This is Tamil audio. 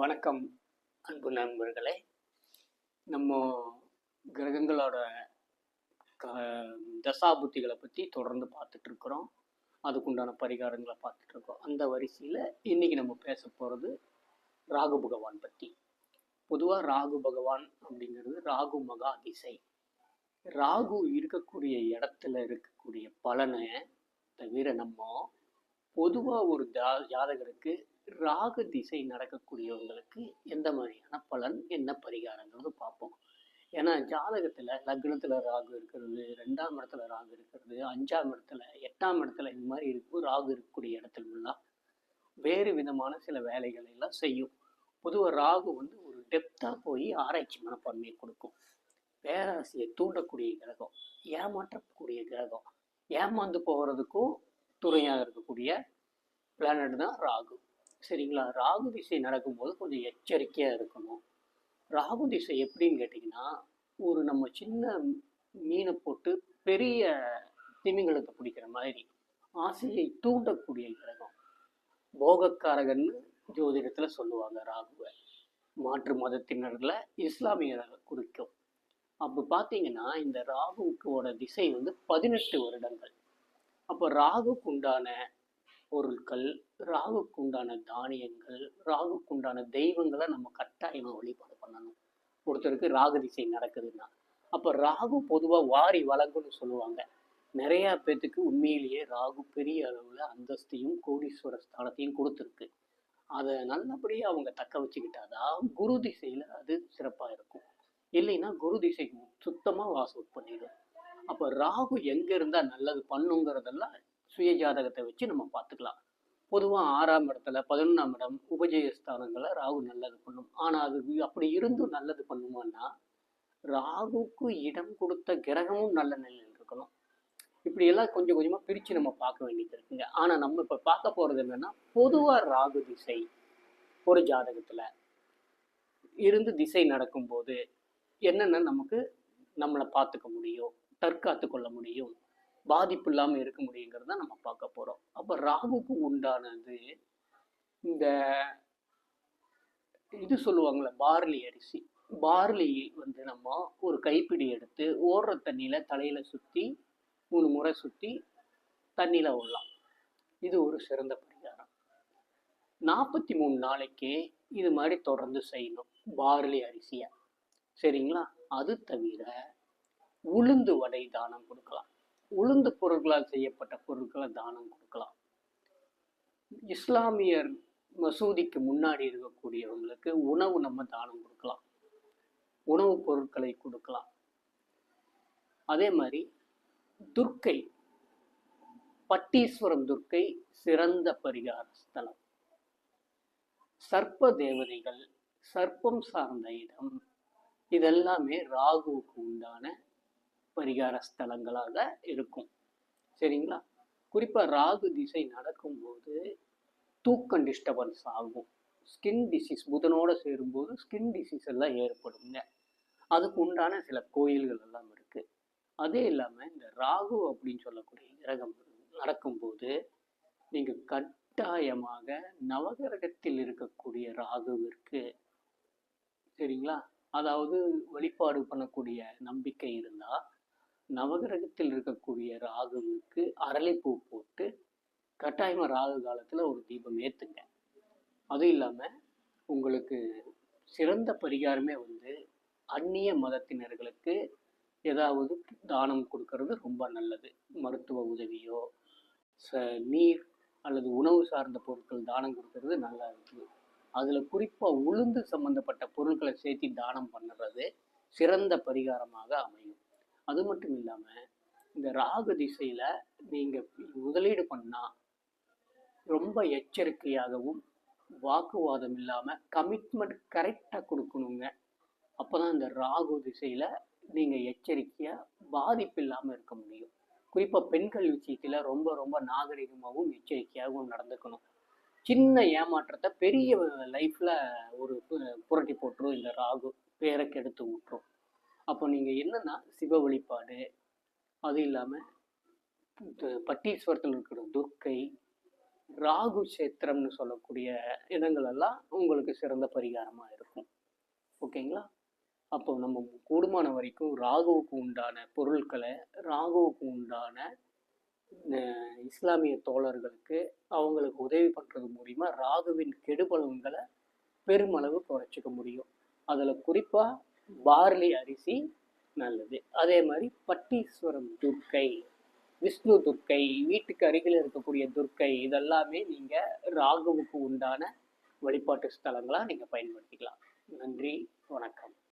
வணக்கம் அன்பு நண்பர்களே. நம்ம கிரகங்களோட க தசாபுத்திகளை பற்றி தொடர்ந்து பார்த்துட்ருக்குறோம். அதுக்குண்டான பரிகாரங்களை பார்த்துட்ருக்கோம். அந்த வரிசையில் இன்றைக்கி நம்ம பேச போகிறது ராகு பகவான் பற்றி பொதுவாக ராகு பகவான் அப்படிங்கிறது ராகு மகா திசை. ராகு இருக்கக்கூடிய இடத்துல இருக்கக்கூடிய பலனை தவிர நம்ம பொதுவாக ஒரு ஜா ஜாதகருக்கு ராகு திசை நடக்கக்கூடியவங்களுக்கு எந்த மாதிரியான பலன் என்ன பரிகாரங்கிறது பார்ப்போம். ஏன்னா ஜாதகத்தில் லக்னத்தில் ராகு இருக்கிறது ரெண்டாம் இடத்துல ராகு இருக்கிறது அஞ்சாம் இடத்துல எட்டாம் இடத்துல இந்த மாதிரி இருக்கும் ராகு இருக்கக்கூடிய இடத்துலலாம் வேறு விதமான சில வேலைகளை எல்லாம் செய்யும். பொதுவாக ராகு வந்து ஒரு டெப்த்தாக போய் ஆராய்ச்சி மனப்பான்மையை கொடுக்கும். பேராசையை தூண்டக்கூடிய கிரகம் ஏமாற்றக்கூடிய கிரகம். ஏமாந்து போகிறதுக்கும் துணையாக இருக்கக்கூடிய பிளானட் தான் ராகு. சரிங்களா? ராகு திசை நடக்கும்போது கொஞ்சம் எச்சரிக்கையாக இருக்கணும். ராகு திசை எப்படின்னு கேட்டிங்கன்னா ஒரு நம்ம சின்ன மீனை போட்டு பெரிய திமிங்கலத்தை பிடிக்கிற மாதிரி ஆசையை தூண்டக்கூடிய கிரகம். போகக்காரகன்னு ஜோதிடத்தில் சொல்லுவாங்க ராகுவை. மாற்று மதத்தினர்களை இஸ்லாமியரை குறிக்கும். அப்போ பார்த்தீங்கன்னா இந்த ராகுவோட திசை வந்து பதினெட்டு வருடங்கள். அப்போ ராகுக்கு உண்டான பொருட்கள் ராகுக்கு உண்டான தானியங்கள் ராகுக்குண்டான தெய்வங்களை நம்ம கட்டாயமாக வழிபாடு பண்ணணும். ஒருத்தருக்கு ராகு திசை நடக்குதுன்னா அப்போ ராகு பொதுவாக வாரி வழங்குன்னு சொல்லுவாங்க. நிறையா பேர்த்துக்கு உண்மையிலேயே ராகு பெரிய அளவில் அந்தஸ்தையும் கோடீஸ்வர ஸ்தானத்தையும் கொடுத்துருக்கு. அதை நல்லபடியாக அவங்க தக்க வச்சுக்கிட்டாதான் குரு திசையில் அது சிறப்பாக இருக்கும். இல்லைன்னா குரு திசை சுத்தமாக வாஸ் அவுட் பண்ணிடும். அப்போ ராகு எங்கே இருந்தால் நல்லது பண்ணுங்கிறதெல்லாம் சுய ஜாதகத்தை வச்சு நம்ம பார்த்துக்கலாம். பொதுவாக ஆறாம் இடத்துல பதினொன்றாம் இடம் உபஜயஸ்தானங்களை ராகு நல்லது பண்ணும். ஆனால் அது அப்படி இருந்தும் நல்லது பண்ணுமான்னா ராகுக்கு இடம் கொடுத்த கிரகமும் நல்ல நிலையில் இருக்கணும். இப்படியெல்லாம் கொஞ்சம் கொஞ்சமாக பிரித்து நம்ம பார்க்க வேண்டியது இருக்குங்க. ஆனால் நம்ம இப்போ பார்க்க போகிறது என்னன்னா பொதுவாக ராகு திசை ஒரு ஜாதகத்தில் இருந்து திசை நடக்கும்போது என்னென்ன நமக்கு நம்மளை பார்த்துக்க முடியும் தற்காத்து கொள்ள முடியும் பாதிப்பு இல்லாமல் இருக்க முடியுங்கிறத நம்ம பார்க்க போகிறோம் அப்போ ராகுக்கு உண்டானது இந்த இது சொல்லுவாங்களே பார்லி அரிசி. பார்லி வந்து நம்ம ஒரு கைப்பிடி எடுத்து ஓடுற தண்ணியில் தலையில் சுற்றி மூணு முறை சுற்றி தண்ணியில் விடலாம் இது ஒரு சிறந்த பரிகாரம். நாற்பத்தி மூணு நாளைக்கு இது மாதிரி தொடர்ந்து செய்யணும் பார்லி அரிசியை. சரிங்களா? அது தவிர உளுந்து வடை தானம் கொடுக்கலாம். உளுந்து பொருட்களால் செய்யப்பட்ட பொருட்களை தானம் கொடுக்கலாம். இஸ்லாமியர் மசூதிக்கு முன்னாடி இருக்கக்கூடியவங்களுக்கு உணவு நம்ம தானம் கொடுக்கலாம். உணவுப் பொருட்களை கொடுக்கலாம். அதே மாதிரி துர்க்கை பட்டீஸ்வரம் துர்க்கை சிறந்த பரிகார ஸ்தலம். சர்ப்ப தேவதைகள் சர்ப்பம் சார்ந்த இடம் இதெல்லாமே ராகுவுக்கு உண்டான பரிகார ஸ்தலங்களாக இருக்கும். சரிங்களா? குறிப்பாக ராகு திசை நடக்கும்போது தூக்கம் டிஸ்டர்பன்ஸ் ஆகும். ஸ்கின் டிசீஸ் புதனோடு சேரும்போது ஸ்கின் டிசீஸ் எல்லாம் ஏற்படுங்க அதுக்கு உண்டான சில கோயில்கள் எல்லாம் இருக்குது அதே இல்லாமல் இந்த ராகு அப்படின்னு சொல்லக்கூடிய கிரகம் நடக்கும்போது நீங்கள் கட்டாயமாக நவகிரகத்தில் இருக்கக்கூடிய ராகுவிற்கு சரிங்களா? அதாவது வழிபாடு பண்ணக்கூடிய நம்பிக்கை இருந்தால் நவகிரகத்தில் இருக்கக்கூடிய ராகுவுக்கு அரளிப்பூ போட்டு கட்டாயமாக ராகு காலத்தில் ஒரு தீபம் ஏற்றுங்க அதுவும் இல்லாமல் உங்களுக்கு சிறந்த பரிகாரமே வந்து அந்நிய மதத்தினர்களுக்கு ஏதாவது தானம் கொடுக்கறது ரொம்ப நல்லது. மருத்துவ உதவியோ ச நீர் அல்லது உணவு சார்ந்த பொருட்கள் தானம் கொடுக்கறது நல்லா இருக்குது. அதில் குறிப்பாக உளுந்து சம்மந்தப்பட்ட பொருட்களை சேர்த்து தானம் பண்ணுறது சிறந்த பரிகாரமாக அமையும். அது மட்டும் இல்லாமல் இந்த ராகு திசையில் நீங்கள் முதலீடு பண்ணால் ரொம்ப எச்சரிக்கையாகவும் வாக்குவாதம் இல்லாமல் கமிட்மெண்ட் கரெக்டாக கொடுக்கணுங்க. அப்போ தான் இந்த ராகு திசையில் நீங்கள் எச்சரிக்கையாக பாதிப்பு இல்லாமல் இருக்க முடியும். குறிப்பாக பெண்கள் விஷயத்தில் ரொம்ப ரொம்ப நாகரிகமாகவும் எச்சரிக்கையாகவும் நடந்துக்கணும். சின்ன ஏமாற்றத்தை பெரிய லைஃப்பில் ஒரு புரட்டி போட்டுரும். இந்த ராகு பேரை கெடுத்து விட்டுரும் அப்போ நீங்கள் என்னன்னா சிவ வழிபாடு. அது இல்லாமல் பட்டீஸ்வரத்தில் இருக்கிற துர்க்கை ராகு சேத்திரம்னு சொல்லக்கூடிய இடங்கள் எல்லாம் உங்களுக்கு சிறந்த பரிகாரமாக இருக்கும். ஓகேங்களா? அப்போ நம்ம கூடுமான வரைக்கும் ராகுவுக்கு உண்டான பொருட்களை ராகுவுக்கு உண்டான இஸ்லாமிய தோழர்களுக்கு அவங்களுக்கு உதவி பண்ணுறது மூலிமா ராகுவின் கெடுபலன்களை பெருமளவு குறைச்சிக்க முடியும். அதில் குறிப்பாக பார்லி அரிசி நல்லது. அதே மாதிரி பட்டீஸ்வரம் துர்க்கை விஷ்ணு துர்க்கை வீட்டுக்கு அருகில் இருக்கக்கூடிய துர்க்கை இதெல்லாமே நீங்கள் ராகுவுக்கு உண்டான வழிபாட்டு ஸ்தலங்களாக நீங்கள் பயன்படுத்திக்கலாம். நன்றி வணக்கம்.